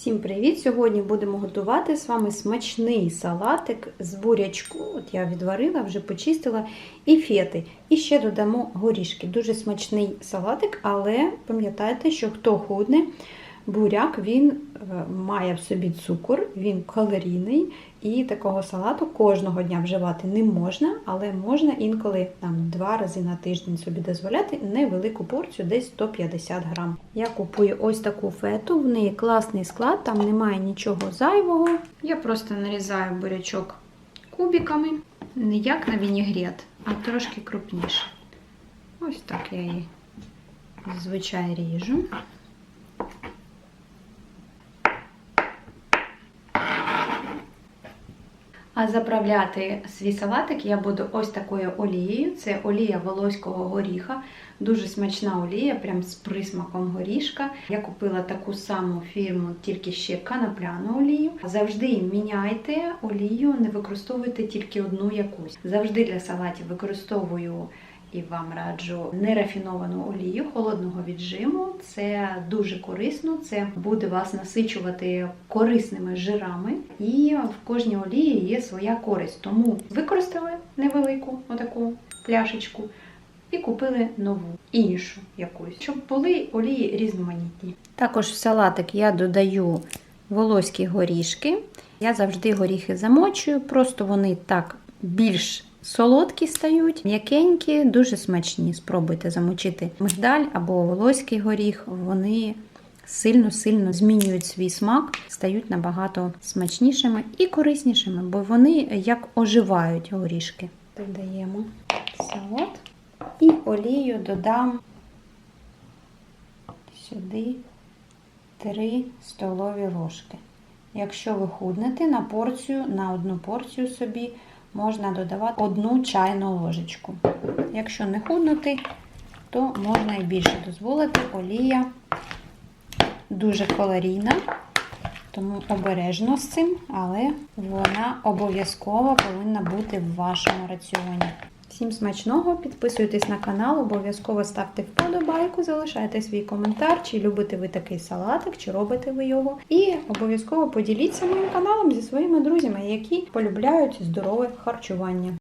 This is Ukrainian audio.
Всім привіт! Сьогодні будемо готувати з вами смачний салатик з бурячку. От я відварила, вже почистила, і фети. І ще додамо горішки. Дуже смачний салатик, але пам'ятайте, що хто худне, буряк він е, має в собі цукор, він калорійний, і такого салату кожного дня вживати не можна, але можна інколи там два рази на тиждень собі дозволяти невелику порцію, десь 150 грам. Я купую ось таку фету, в неї класний склад, там немає нічого зайвого. Я просто нарізаю бурячок кубиками, не як на вінігрет, а трошки крупніше. Ось так я її зазвичай ріжу. А заправляти свій салатик я буду ось такою олією. Це олія волоського горіха. Дуже смачна олія, прям з присмаком горішка. Я купила таку саму фірму, тільки ще канапляну олію. Завжди міняйте олію, не використовуйте тільки одну якусь. Завжди для салатів використовую і вам раджу нерафіновану олію холодного віджиму. Це дуже корисно, це буде вас насичувати корисними жирами, і в кожній олії є своя користь. Тому використали невелику отаку пляшечку і купили нову, іншу якусь, щоб були олії різноманітні. Також в салатик я додаю волоські горішки. Я завжди горіхи замочую, просто вони так більш Солодкі стають, м'якенькі, дуже смачні. Спробуйте замочити мигдаль або волоський горіх. Вони сильно-сильно змінюють свій смак, стають набагато смачнішими і кориснішими, бо вони як оживають горішки. Додаємо салат і олію додам сюди 3 столові ложки. Якщо ви худнете на порцію, на одну порцію собі можна додавати одну чайну ложечку. Якщо не худнути, то можна і більше дозволити. Олія дуже калорійна, тому обережно з цим, але вона обов'язково повинна бути в вашому раціоні. Всім смачного, підписуйтесь на канал, обов'язково ставте вподобайку, залишайте свій коментар, чи любите ви такий салатик, чи робите ви його. І обов'язково поділіться моїм каналом зі своїми друзями, які полюбляють здорове харчування.